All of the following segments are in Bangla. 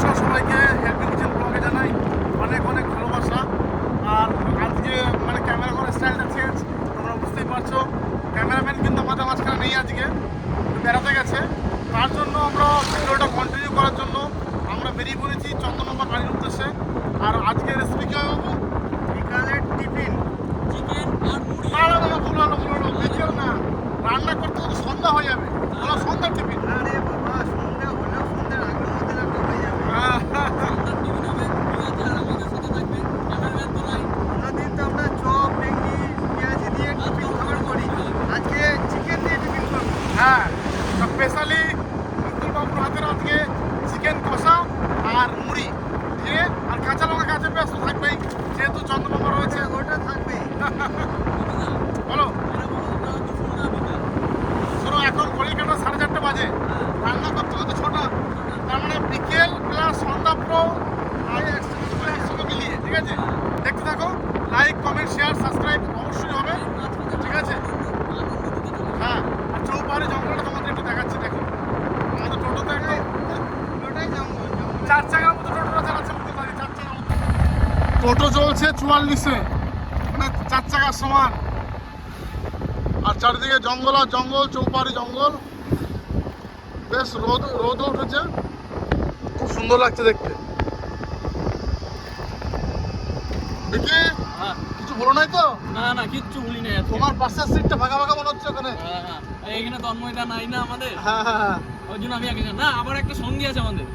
নমস্কার সবাইকে হেল্পিং কিচেন ব্লগে জানাই অনেক অনেক ভালোবাসা আর আজকে মানে ক্যামেরা করার স্টাইলটা চেঞ্জ তোমরা বুঝতেই পারছ ক্যামেরাম্যান কিন্তু আমাদের মাঝখানে নেই আজকে বেড়াতে গেছে তার জন্য আমরা ভিডিওটা কন্টিনিউ করার জন্য আমরা বেরিয়ে পড়েছি চন্দ্রনম্বর বাড়ির উদ্দেশ্যে আর আজকে রেসিপি কী হবে বাবু বিকালের টিফিন চিকেন আর মুড়ি না না না ভুল হলো ভুল হলো বিকেল না রান্না করতে করতে সন্ধ্যা হয়ে যাবে বলো সন্ধ্যার টিফিন আরে বাবা সন্ধ্যা হলেও সন্ধ্যার আগের মধ্যে রান্না হয়ে যাবে সন্ধ্যার টিফিন হবে ঠিক আছে আর আমাদের সাথে থাকবে ক্যামেরাম্যান তো নাই অন্যদিন তো আমরা চপ ভেঙ্গি পেঁয়াজি দিয়ে টিফিন খাবার করি আজকে চিকেন দিয়ে টিফিন করব হ্যাঁ স্পেশালি মুকুল বাবুর হাতের আজকে চিকেন কষা আর মুড়ি দিয়ে আর কাঁচা লঙ্কা কাঁচা পেঁয়াজ তো থাকবেই যেহেতু চন্দ্রমামা রয়েছে ওটা থাকবে বলো এটা বলো না দুপুর না বিকাল শোনো এখন ঘড়ি কাটা সাড়ে চারটে বাজে রান্না করতে করতে ছটা তার মানে বিকেল প্লাস সন্ধ্যা পুরো আর একসঙ্গে পুরো একসঙ্গে মিলিয়ে ঠিক আছে দেখতে থাকো লাইক কমেন্ট শেয়ার সাবস্ক্রাইব অবশ্যই হবে ঠিক আছে হ্যাঁ আর চৌপাহাড়ি জঙ্গলটা তোমাদের একটু দেখাচ্ছি দেখো আমাদের টোটোতে একদম ওটাই জঙ্গল জঙ্গল চার চাকার মতো টোটোটা চালাচ্ছে মুকুল বাড়ি চার চাকার মতো টোটো চুয়াল্লিশে মানে চার চাকার সমান। আর চারিদিকে জঙ্গল আর জঙ্গল চৌপাড়ি জঙ্গল। বেশ রোদ রোদও উঠেছে। খুব সুন্দর লাগছে দেখতে। দেখি হ্যাঁ। কিছু বলো নাই তো? না না কিচ্ছু ভুলি নাই তোমার পাশের সিটটা ফাঁকা ফাঁকা মনে হচ্ছে ওখানে। হ্যাঁ হ্যাঁ। এইখানে তন্ময়টা নাই না আমাদের। হ্যাঁ হ্যাঁ হ্যাঁ। ওই জন্য আমি আগে না আবার একটা সঙ্গী আছে আমাদের।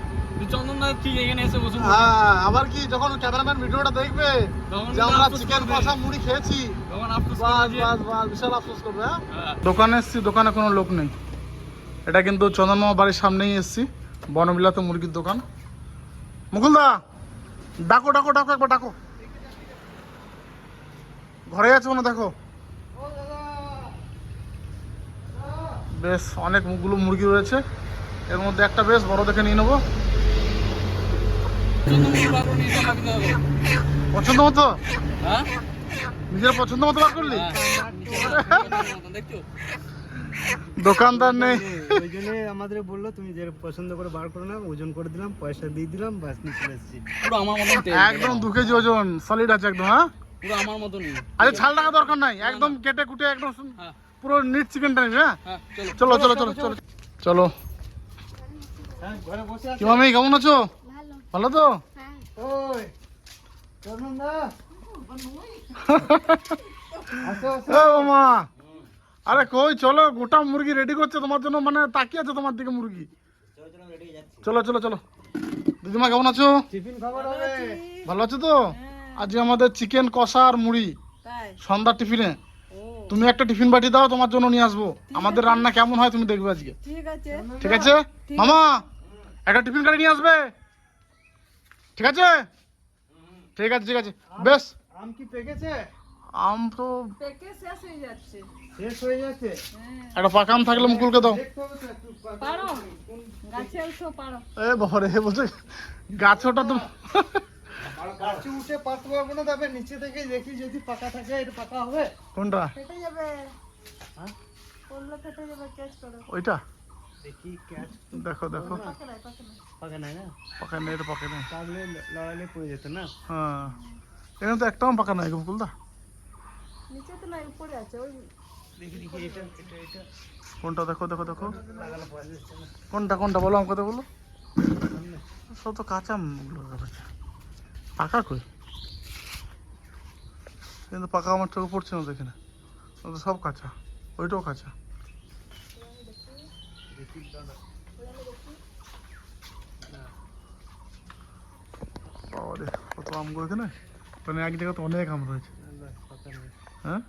চন্দন ঠিক এখানে এসে বসুন হ্যাঁ আবার কি যখন ক্যামেরাম্যান ভিডিওটা দেখবে তখন যে আমরা আফসোস চিকেন করবে। কষা মুড়ি খেয়েছি। তখন আফসোস বাস করবে যে- বাস বাস বিশাল আফসোস করবে হ্যাঁ? হ্যাঁ। দোকানে এসছি দোকানে কোনো লোক নেই। এটা কিন্তু চন্দনমামা বাড়ির সামনেই এসছি বনবিলাতে মুরগির দোকান। মুকুলদা ডাকো ডাকো ডাকো একবার ডাকো। ঘরে আছে কোনো দেখো? বেশ অনেক অনেকগুলো মুরগি রয়েছে। এর মধ্যে একটা বেশ বড় দেখে নিয়ে নেব চন্দন মুড়ি বার করে নিয়ে এসে রাখতে হবে। পছন্দ মতো? হ্যাঁ? নিজের পছন্দ মতো বার করলি? হ্যাঁ। দোকানদার নেই। ওই জন্য আমাদের বলল তুমি যে পছন্দ করে বার করে নাও ওজন করে দিলাম পয়সা দিয়ে দিলাম বাস নিয়ে চলে এসেছি। পুরো আমার মতন একদম দু কেজি ওজন সলিড আছে একদম হ্যাঁ? পুরো আমার মতনই। আরে ছাল টাকা দরকার নাই একদম কেটে কুটে একদম হ্যাঁ। পুরো নিট চিকেনটা নিস হ্যাঁ? হ্যাঁ চলো। চলো চলো চলো চলো চলো। হ্যাঁ ঘরে বসে কি কেমন আছো? ভালো তো? ওই মামা আরে কই চলো গোটা মুরগি রেডি করছে তোমার জন্য মানে তাকিয়ে আছে তোমার দিকে মুরগি। চলো চলো চলো। দিদিমা কেমন আছো? টিফিন খাবার হবে। ভালো আছো তো? আজকে আমাদের চিকেন কষা আর মুড়ি। সন্ধ্যার টিফিনে। তুমি একটা টিফিন বাটি দাও তোমার জন্য নিয়ে আসব। আমাদের রান্না কেমন হয় তুমি দেখবে আজকে। ঠিক আছে। ঠিক আছে? মামা একটা টিফিন গাড়ি নিয়ে আসবে? ঠিক আছে? ঠিক আছে ঠিক আছে। বেশ। আম কি পেকেছে? আম তো পেকে শেষ হয়ে যাচ্ছে। শেষ হয়ে যাচ্ছে? হ্যাঁ। একটা পাকা আম থাকলে মুকুলকে দাও। পারো। গাছে উঠো পারো। এ বহরে বলছে গাছ ওটা তো গাছে উঠে পাততে পারব না তবে নিচে থেকে দেখি যদি পাকা থাকে এটা পাকা হবে। কোনটা? ফেটে যাবে। হ্যাঁ? পড়লে ফেটে যাবে ক্যাচ করো। ওইটা? দেখি ক্যাচ। দেখো দেখো। পাকে নাই না? পাকা নেই এটা পাকা নেই। তাহলে লড়াইলে পড়ে যেত না? হ্যাঁ। এখানে তো একটাও পাকা নাই গো মুকুলদা। নিচে তো নাই উপরে আছে ওই দেখি দেখি এটা এটা এটা। কোনটা দেখো দেখো দেখো। কোনটা কোনটা বলো আমাকে তো বলো। সব তো কাঁচা পাকা কই? কিন্তু পাকা আমার চোখে পড়ছে না দেখে না। তো সব কাঁচা ওইটাও কাঁচা। কত আমগুলো এখানে মানে এক অনেক আম রয়েছে। না, হ্যাঁ?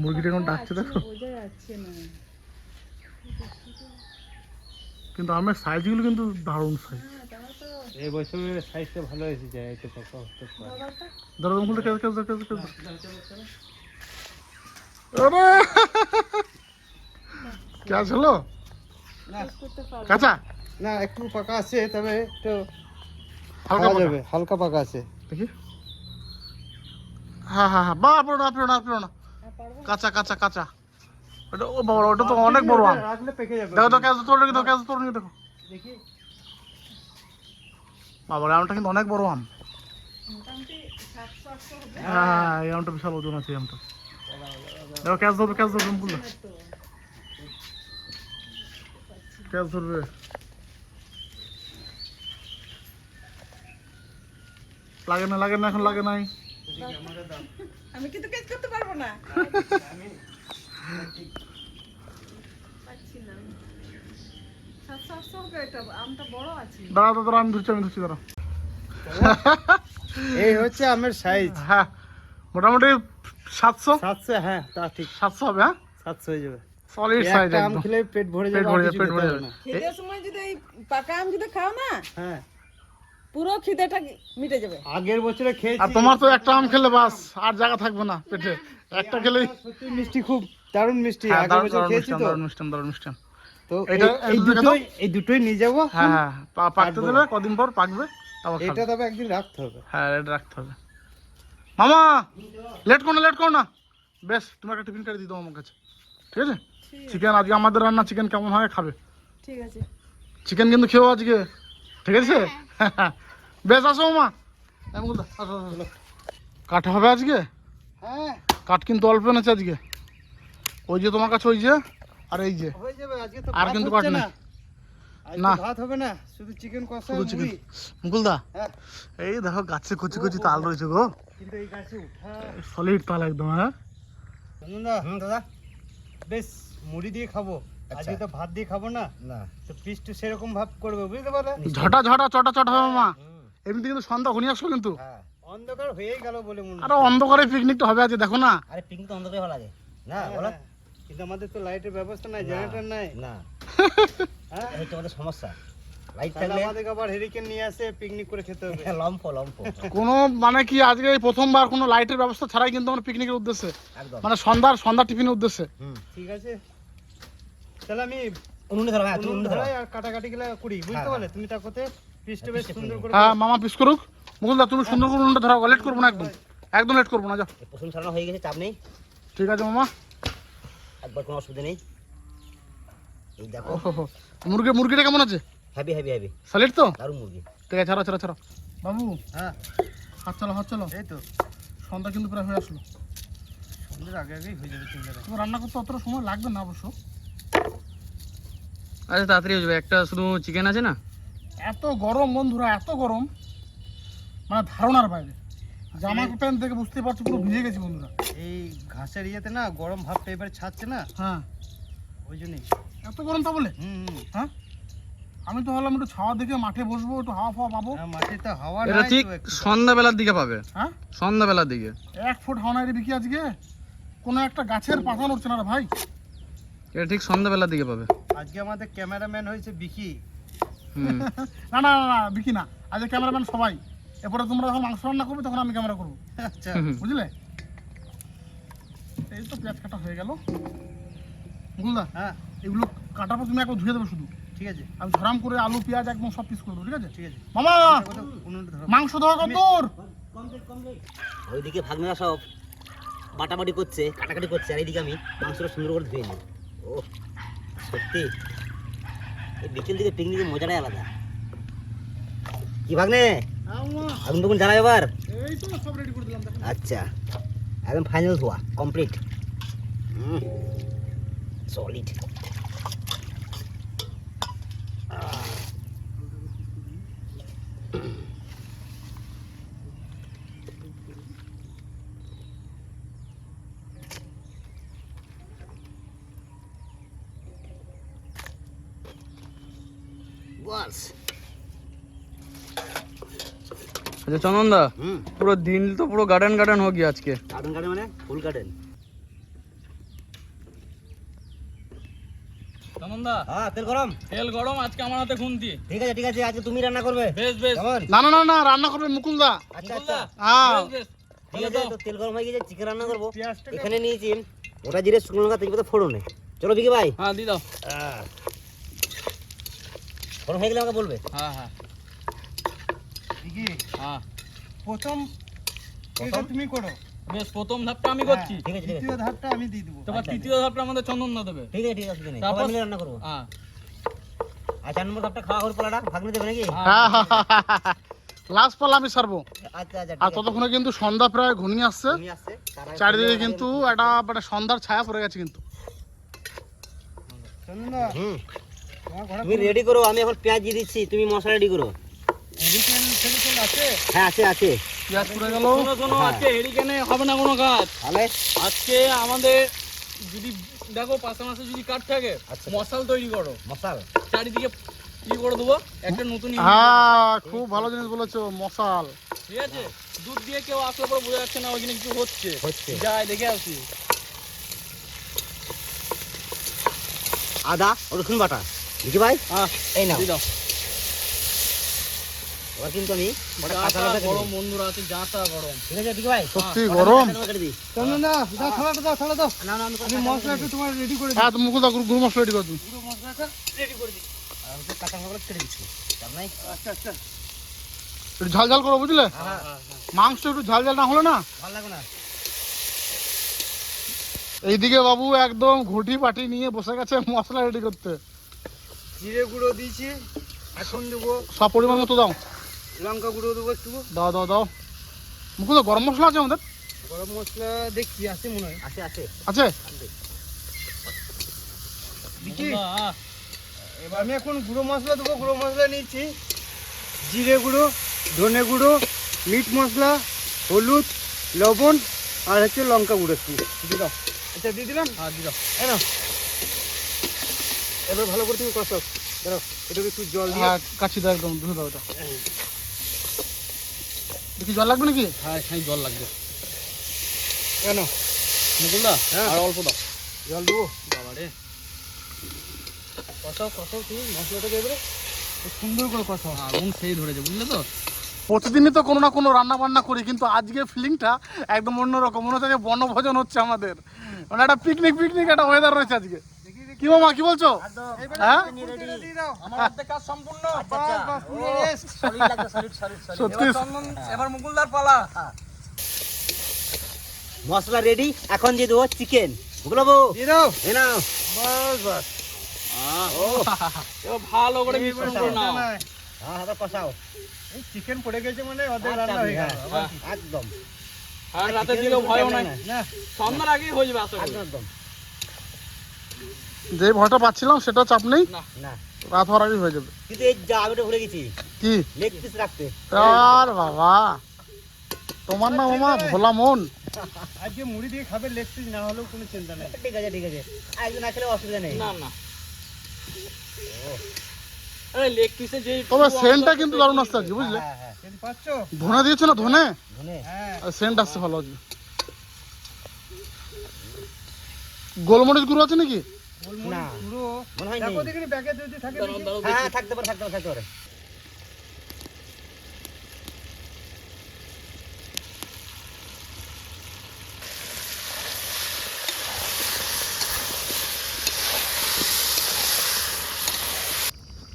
মুরগিটা এখন ডাকছে দেখো? না কিন্তু আমের সাইজগুলো কিন্তু দারুণ সাইজ এই বছরের সাইজটা ভালো এসেছে এটা পাকা কাঁচা? না একটু পাকা আছে তবে একটু হালকা যাবে হালকা পাকা আছে। দেখি। হ্যাঁ হ্যাঁ হ্যাঁ বা না না কাঁচা কাঁচা কাঁচা। ওটা ও বাবা ওটা তো অনেক বড় আম। দেখো তো তোর দেখো ক্যাশ তোর দেখো। দেখি। বাবা আমটা কিন্তু অনেক বড় আম। হ্যাঁ এই আমটা বিশাল ওজন আছে আমটা। ক্যাশ ধরবে ক্যাশ ধরবে মুকুল তো ক্যাশ ধরবে লাগে না লাগে না এখন লাগে নাই আমি কিন্তু কাজ করতে পারব না। দাঁড়া দাঁড়া, আমি ধরছি আমি ধরছি দাঁড়া। এই হচ্ছে আমের সাইজ হ্যাঁ মোটামুটি সাতশো? সাতশো হ্যাঁ তা ঠিক। সাতশো হবে হ্যাঁ? সাতশো হয়ে যাবে। সলিড সাইজ একটা আম খেলে পেট ভরে পেট যাবে ভরে যাবে পেট ভরে যাবে। সময় যদি এই পাকা আম যদি খাও না হ্যাঁ। পুরো খিদেটা মিটে যাবে। আগের বছরে খেয়েছি। আর তোমার তো একটা আম খেলে বাস আর জায়গা থাকবে না পেটে। একটা খেলেই সত্যি মিষ্টি খুব দারুণ মিষ্টি। হ্যাঁ আগের বছর খেয়েছি তো। দারুণ মিষ্টান দারুণ মিষ্টান তো এটা- এই-। দুটোই এই দুটোই নিয়ে যাব হ্যাঁ হ্যাঁ পাকতে দেবে কদিন পর পাকবে এটা তবে একদিন রাখতে হবে। হ্যাঁ এটা রাখতে হবে। মামা লেট করো না লেট করো না। বেশ তুমি একটা টিফিন কেটে দিয়ে দাও আমার কাছে। ঠিক আছে? চিকেন আজকে আমাদের রান্না চিকেন কেমন হয় খাবে। ঠিক আছে। চিকেন কিন্তু খেয়েও আজকে। ঠিক আছে? বেশ আসো মা আমি বলতে আসো আসো, আসো। কাঠ হবে আজকে? হ্যাঁ। কাঠ কিন্তু অল্প এনেছে আজকে। ওই যে তোমার কাছে ওই যে আর এই যে। হয়ে আর কিন্তু না। নেই। না। ভাত হবে না শুধু চিকেন কষা শুধু চিকেন মুকুলদা হ্যাঁ। এই দেখো গাছে কচি কচি তাল রয়েছে গো। কিন্তু এই গাছে উঠা। সলিড তাল একদম হ্যাঁ। দাদা? বেশ মুড়ি দিয়ে খাব। আজকে তো ভাত দিয়ে খাব না। না। তো পিসটা সেরকম ভাব করবে বুঝতে পারলে? ঝটা ঝটা চটা চটা হবে মা এমনিতে কিন্তু সন্ধ্যা ঘনিয়ে আসলো কিন্তু। হ্যাঁ। অন্ধকার হয়েই গেল বলে মনে আরে অন্ধকারে পিকনিকটা হবে আজকে দেখো না। আরে পিকনিক তো অন্ধকারে ভালো লাগে। না বলো। কিন্তু আমাদের তো লাইটের ব্যবস্থা নাই জেনারেটর নাই। না। হ্যাঁ? আমাদের সমস্যা। লাইট থাকলে আমাদেরকে আবার হেরিকেন নিয়ে আসে পিকনিক করে খেতে হবে। কোনো মানে কি আজকে এই প্রথমবার কোনো লাইটের ব্যবস্থা ছাড়াই কিন্তু আমরা পিকনিকের উদ্দেশ্যে। মানে সন্ধ্যার সন্ধ্যা টিফিনের উদ্দেশ্যে। ঠিক আছে? তাহলে আমি উনুনে ধরো হ্যাঁ উনুনে ধরো। আর কাটাকাটি গুলা করি বুঝতে হ্যাঁ, পারলে? তুমি কোথায় পিসটা বেশ সুন্দর করে হ্যাঁ মামা পিস করুক। মুকুলদা তুমি সুন্দর করে উনুনটা লেট করব না একদম। একদম লেট করব না যাও। ছাড়ানো হয়ে গেছে চাপ নেই। ঠিক আছে মামা। একবার কোনো অসুবিধা নেই। এই দেখো। মুরগি মুরগিটা কেমন আছে? হ্যাভি হ্যাভি হ্যাভি সলিড তো? দারুণ মুরগি। ঠিক আছে ছাড়ো ছাড়ো ছাড়ো। বাবু হ্যাঁ। হাত চালো হাত চালো। এই তো। সন্ধ্যা কিন্তু প্রায় হয়ে আসলো। সন্ধ্যের আগে আগেই হয়ে যাবে চিন্তা তুমি রান্না করতে অতটা সময় লাগবে না অবশ্য। আচ্ছা তাড়াতাড়ি হয়ে যাবে। একটা শুধু চিকেন আছে না? এত গরম বন্ধুরা এত গরম। মানে ধারণার বাইরে। জামা প্যান্ট থেকে বুঝতে পারছ পুরো ভিজে গেছি বন্ধুরা। এই ঘাসের ইয়েতে না গরম ভাবটা এবার ছাড়ছে না। হ্যাঁ। ওই জন্যই। এত গরম তা বলে? হুম হ্যাঁ? আমি তো ভাবলাম একটু ছাওয়া দেখে মাঠে বসবো একটু হাওয়া ফাওয়া পাবো। হ্যাঁ, মাঠে তো হাওয়া এটা ঠিক সন্ধ্যাবেলার দিকে পাবে। হ্যাঁ? সন্ধ্যাবেলার দিকে। এক ফুট হাওয়া নাই রে বিকি আজকে। কোনো একটা গাছের পাতা নড়ছে না রে ভাই। এটা ঠিক সন্ধ্যাবেলার দিকে পাবে। আজকে আমাদের ক্যামেরাম্যান হয়েছে বিকি না না না না বিকি না। আজকে ক্যামেরাম্যান সবাই। এরপরে তোমরা যখন মাংস রান্না করবে তখন আমি ক্যামেরা করব। আচ্ছা। বুঝলে? এই তো পেঁয়াজ কাটা হয়ে গেল। হ্যাঁ। এগুলো কাটার পর তুমি একবার ধুয়ে দেবে শুধু। ঠিক আছে। আমি ঝরাম করে আলু পেঁয়াজ একদম সব পিস করে দেবো ঠিক আছে? ঠিক আছে। মামা! ধরো। মাংস দেওয়া কত ওইদিকে ভাগনারা সব বাটাবাটি করছে কাটাকাটি করছে আর এইদিকে আমি মাংসটা সুন্দর করে ধুয়ে নিই। ও সত্যি। এই বিকেল দিকে পিকনিকের মজাটাই আলাদা। কি ভাগনে? আগুন তখন জ্বালা এবার? এই তো সব রেডি করে দিলাম দেখো। আচ্ছা। একদম ফাইনাল ধোয়া কমপ্লিট সলিড বাস আচ্ছা চন্দনদা হুম। পুরো দিন তো পুরো গার্ডেন গার্ডেন হোক গিয়ে আজকে। গার্ডেন গার্ডেন মানে ফুল গার্ডেন হ্যাঁ তেল গরম। তেল গরম আজকে আমার হাতে খুন্তি। ঠিক আছে ঠিক আছে আজকে তুমি রান্না করবে। বেশ বেশ। না না না রান্না করবে আচ্ছা আচ্ছা। হ্যাঁ। ঠিক আছে তো তেল গরম হয়ে গেছে চিকেন রান্না করব। এখানে নিয়েছি ওটা জিরে শুকনো লঙ্কা তেজপাতা ফোড়নে। চলো বিকি ভাই। হ্যাঁ দি দাও। ফোড়ন হয়ে গেলে আমাকে বলবে। হ্যাঁ হ্যাঁ। হ্যাঁ। প্রথম এটা তুমি করো। বেশ প্রথম ধাপটা আমি করছি। ঠিক আছে দ্বিতীয় ধাপটা আমি দিয়ে দেবো। তারপর তৃতীয় ধাপটা আমাদের চন্দন না দেবে। ঠিক আছে ঠিক আছে তারপর- মিলে রান্না করব। হ্যাঁ। আর চার নম্বর ধাপটা খাওয়া করে পোলাটা। ভাগ্নে দেবে নাকি? হ্যাঁ লাস্ট পালা আমি সারবো আচ্ছা আচ্ছা আর ততক্ষণে কিন্তু সন্ধ্যা প্রায় ঘনিয়ে আসছে। চারিদিকে কিন্তু একটা মানে সন্ধ্যার ছায়া পড়ে গেছে কিন্তু। তুমি রেডি করো আমি এখন পেঁয়াজ দিয়ে দিচ্ছি তুমি মশলা রেডি করো। হ্যাঁ আছে আছে। পেঁয়াজ পড়ে গেল। শোনো শোনো আজকে হেরিকেনে হবে না কোনো কাজ? তাহলে? আজকে আমাদের যদি দেখো পাশে যদি কাঠ থাকে আচ্ছা। মশাল তৈরি করো। মশাল? চারিদিকে ই করে দেবো একটা নতুন হ্যাঁ খুব ভালো জিনিস বলেছ মশাল। ঠিক আছে? দুধ দিয়ে কেউ আসলে পরে বোঝা যাচ্ছে না ওইখানে কিছু হচ্ছে। যাই দেখে আসি। আদা ও রসুন বাটা। দেখি ভাই। হ্যাঁ এই নাও। দাও। এবার কিন্তু আমি কেটে গরম বন্ধুরা আছে গরম। ঠিক আছে দেখি ভাই? সত্যি গরম? দাও থালাটা দাও থালা দাও। না না আমি আমি মশলা একটু তোমার রেডি করে দিই। হ্যাঁ তুমি মুকুল দা গুরু মশলা রেডি করে তুমি পুরো মশলাটা রেডি করে দিই। আর তো কাঁচা লঙ্কা কেটে দিচ্ছি। চাপ নাই? আচ্ছা আচ্ছা। একটু ঝাল ঝাল করো বুঝলে? হ্যাঁ মাংস একটু ঝাল ঝাল না হলে না? ভালো না। এইদিকে বাবু একদম ঘুটি পাটি নিয়ে বসে গেছে মশলা রেডি করতে। জিরে গুঁড়ো দিয়েছি এখন দেবো সব পরিমাণ মতো দাও। লঙ্কা গুঁড়ো দেবো একটু। দাও দাও দাও। মুকুল গরম মশলা আছে আমাদের। গরম মশলা দেখছি আছে মনে হয়। আছে আছে। আছে? হ্যাঁ এবার আমি এখন গুঁড়ো মশলা দেবো গুঁড়ো মশলা নিয়েছি। জিরে গুঁড়ো ধনে গুঁড়ো মিট মশলা হলুদ লবণ আর হচ্ছে লঙ্কা গুঁড়ো একটু। দিয়ে দাও। আচ্ছা দিয়ে দিলাম? হ্যাঁ দিয়ে দাও। এই নাও। এবার ভালো করে তুমি কষাও। দাঁড়াও এটাকে একটু জল দিয়ে হ্যাঁ কাছি দাও একদম ধুয়ে দাও এটা। দেখি জল লাগবে নাকি? হ্যাঁ খাই জল লাগবে। কেন? মুকুলদা হ্যাঁ। আর অল্প দাও। জল দেবো? বাবা রে। কষাও কষাও তুমি মশলাটাকে এবারে খুব সুন্দর করে কষাও। আগুন সেই ধরেছে বুঝলে তো? প্রতিদিনই তো কোনো না কোনো রান্না বান্না করি কিন্তু আজকে ফিলিংটা একদম অন্যরকম। মনে হচ্ছে যে বনভোজন হচ্ছে আমাদের। মানে একটা পিকনিক পিকনিক একটা ওয়েদার রয়েছে আজকে। কি মামা কি বলছো? হ্যাঁ? সত্যি। এবার মুকুলদার পালা। মশলা রেডি এখন দিয়ে দেবো চিকেন বুঝলো দিয়ে দাও। এ নাও। বাস বাস। ভালো করে মিশ্রণ করে নাও। হ্যাঁ হাতে কষাও। এই চিকেন পড়ে গেছে মানে আচ্ছা, রান্না হয়ে গেল? একদম। আর রাতে দিলেও ভয়ও নাই। না। সন্ধ্যার আগেই হয়ে যাবে একদম। যে ভয়টা পাচ্ছিলাম সেটা চাপ নেই। না রাত হওয়ার আগেই হয়ে যাবে। কিন্তু এই যা আমি ভুলে গেছি। কি? লেগ পিস রাখতে। আর বাবা তোমার না মামা ভোলা মন। আজকে মুড়ি দিয়ে খাবে লেগ পিস না হলেও কোনো চিন্তা নেই। ঠিক আছে ঠিক আছে। একজন না খেলে অসুবিধা নেই। না না। তবে সেন্টটা কিন্তু দারুণ আসছে আজকে বুঝলে? হ্যাঁ হ্যাঁ। ধনে দিয়েছ না ধনে? ধনে। হ্যাঁ। সেন্ট আসছে ভালো আজকে। গোলমরিচ গুঁড়ো আছে নাকি? না। মনে হয় দেখো দেখি ব্যাগে যদি থাকে দাঁড়াও, দেখি। দাঁড়াও, থাকতে পারে থাকতে পারে থাকতে পারে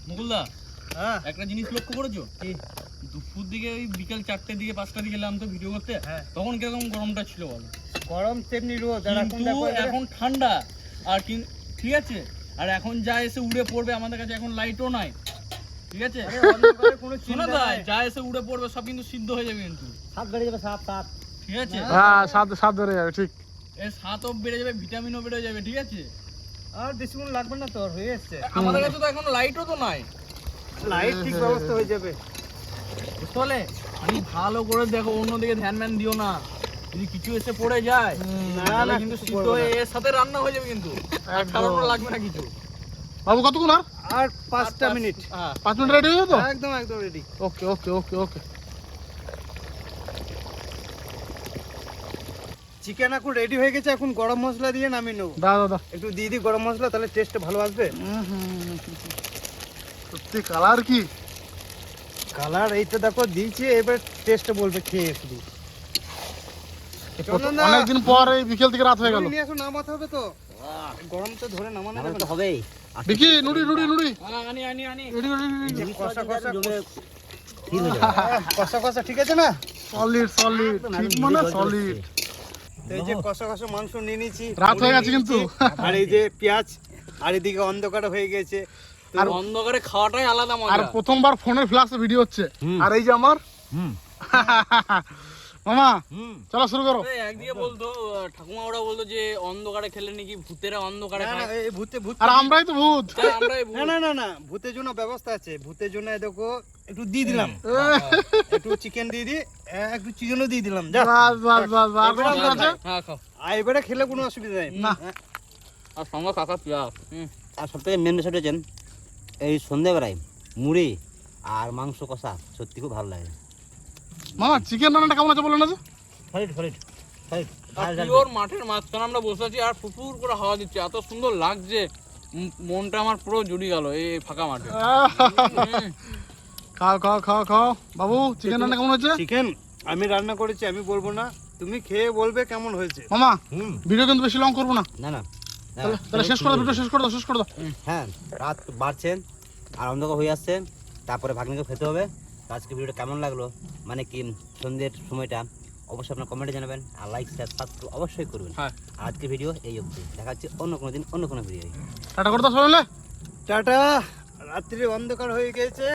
মুকুলদা হ্যাঁ একটা জিনিস লক্ষ্য করেছ কি? দুপুর দিকে ওই বিকাল চারটের দিকে পাঁচটার দিকে এলাম তো ভিডিও করতে হ্যাঁ। তখন কীরকম গরমটা ছিল বলো গরম তেমনি রোদ এখন কিন্তু ঠান্ডা আর কি- ঠিক আছে? আর এখন যা এসে উড়ে পড়বে আমাদের কাছে এখন লাইটও নাই। ঠিক আছে? কোনো শোনো চিন্তা যা এসে উড়ে পড়বে সব কিন্তু সিদ্ধ হয়ে যাবে কিন্তু। সাত বেড়ে যাবে ঠিক আছে? হ্যাঁ স্বাদ স্বাদ ধরে যাবে ঠিক। এর স্বাদও বেড়ে যাবে ভিটামিনও বেড়ে যাবে ঠিক আছে? আর বেশিক্ষণ লাগবে না তোর হয়ে এসছে। আমাদের কাছে তো এখন লাইটও তো নাই। লাইট ঠিক ব্যবস্থা হয়ে যাবে। বুঝতে পারলে আমি ভালো করে দেখো অন্যদিকে ধ্যান ম্যান দিও না। যদি কিছু এসে পড়ে যায় না, না, কিন্তু সিদ্ধ হয়ে এর সাথে রান্না হয়ে যাবে কিন্তু। আর লাগবে না কিছু। বাবু কতক্ষণ আর? আর পাঁচটা মিনিট। হ্যাঁ। পাঁচ মিনিট রেডি হয়ে তো? একদম একদম ready okay okay okay okay chicken এখন রেডি হয়ে গেছে এখন গরম মশলা দিয়ে নামিয়ে নেব। দাও দাও একটু দিয়ে দিই গরম মশলা তাহলে টেস্ট ভালো আসবে। সত্যি কালার কি? কালার এইটা দেখো দিয়েছি এবার টেস্ট বলবে খেয়ে দা, অনেকদিন পর এই বিকেল থেকে রাত হয়ে গেল। নিয়ে নামাতে হবে তো। গরম তো ধরে নামানো যাবে তো হবেই। বিকি নুড়ি নুড়ি নুড়ি। হ্যাঁ, আনি আনি আনি। রেডি রেডি কষা কষা জমে ফিল যাবে। কষা কষা ঠিক আছে না? সলিড সলিড ঠিক মানে সলিড এই যে কষা কষা মাংস নিয়ে নিয়েছি রাত হয়ে গেছে কিন্তু। আর এই যে পেঁয়াজ আর এদিকে অন্ধকার হয়ে গেছে। আর অন্ধকারে খাওয়াটাই আলাদা আর প্রথমবার ফোনে ফ্ল্যাশে ভিডিও হচ্ছে। আর এই যে আমার হুম। মামা চলো শুরু করো। একদিকে বলতো ঠাকুমা ওরা বলতো যে অন্ধকারে খেলে নাকি ভূতেরা অন্ধকারে না না এই ভূতে ভূত আর আমরাই তো ভূত। না না না না ভূতের জন্য ব্যবস্থা আছে। ভূতের জন্য দেখো একটু দিয়ে দিলাম। একটু চিকেন দিয়ে দি একটু চিকেনও দিয়ে দিলাম যা। বাস বাস বাস বাস আর এবারে হ্যাঁ খাও। আর এবারে খেলে কোনো অসুবিধা নেই। না। হ্যাঁ। আর সঙ্গে কাকা পেঁয়াজ আর সব থেকে মেন বিষয়টা এই সন্ধ্যেবেলায় মুড়ি আর মাংস কষা সত্যি খুব ভালো লাগে। মামা চিকেন রান্নাটা কেমন আছে বলো না যে? সলিড সলিড সলিড পিওর মাঠের মাঝখানে আমরা বসে আছি আর ফুপুর করে হাওয়া দিচ্ছে। এত সুন্দর লাগছে। মনটা আমার পুরো জুড়ি গেল এই ফাঁকা মাঠে। খাও খাও খাও খাও। বাবু চিকেন রান্না কেমন হয়েছে? চিকেন আমি রান্না করেছি আমি বলব না। তুমি খেয়ে বলবে কেমন হয়েছে। মামা হুম। ভিডিও কিন্তু বেশি লং করব না। না না। তাহলে তাহলে শেষ করে ভিডিও শেষ করে দাও শেষ করে। দাও হ্যাঁ রাত বাড়ছেন আর অন্ধকার হয়ে আসছে। তারপরে ভাগ্নিকে খেতে হবে। তো আজকে ভিডিওটা কেমন লাগল? মানে কি সন্ধ্যের সময়টা? অবশ্যই আপনার কমেন্টে জানাবেন আর লাইক শেয়ার সাবস্ক্রাইব অবশ্যই করবেন। আজকে ভিডিও এই অবধি। দেখা হচ্ছে অন্য কোনো দিন অন্য কোনো ভিডিও টাটা করতে টাটা! রাত্রি অন্ধকার হয়ে গেছে।